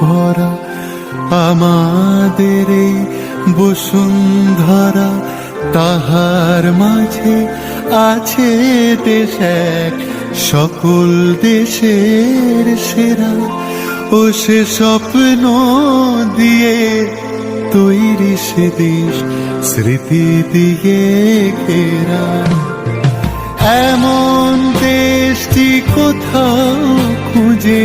ভরা আমাদের বসুন্ধরা, তাহার মাঝে আছে দেশ এক, সকল দেশের সেরা। ও সে স্বপ্ন দিয়ে তৈরি সে দেশ, স্মৃতি দিয়ে ঘেরা। এমন দেশটি কোথাও খুঁজে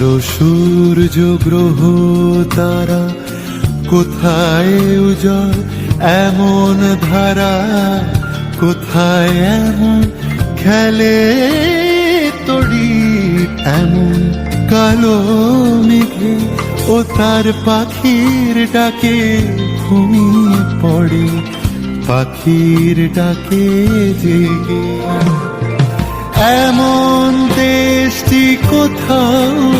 চন্দ্র, সূর্য, গ্রহ, তারা কোথায় উজল এমন ধারা কোথায় এমন? খেলে তড়ি এমন কালো মেঘে ও তার পাখির ডাকে ঘুমিয়ে পড়ে। পাখির ডাকে জেগে। এমন দেশটি কোথাও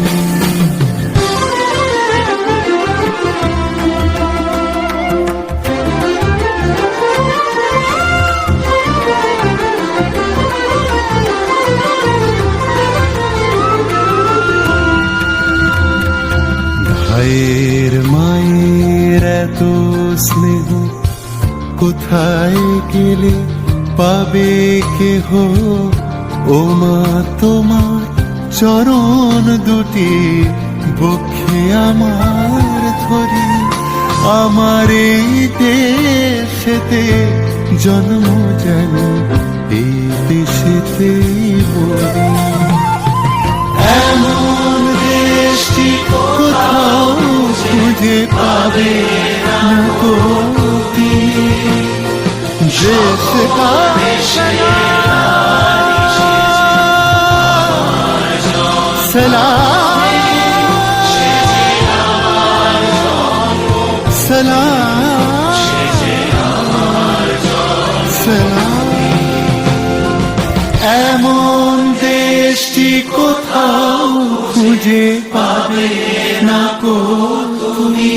এত স্নেহ কোথায় গেলে পাবে কেহ? ও মা, তোমার চরণ দুটি বক্ষে আমার ধরি। আমার এই দেশেতে জন্ম যেন এই দেশেতেই বলি। এমন দেশটি কোথাও খুঁজে পাবে না গো তুমি। দেশ का सलाम सलाम सलाम এমন দেশটি কোথাও খুঁজে পাবে না কো তুমি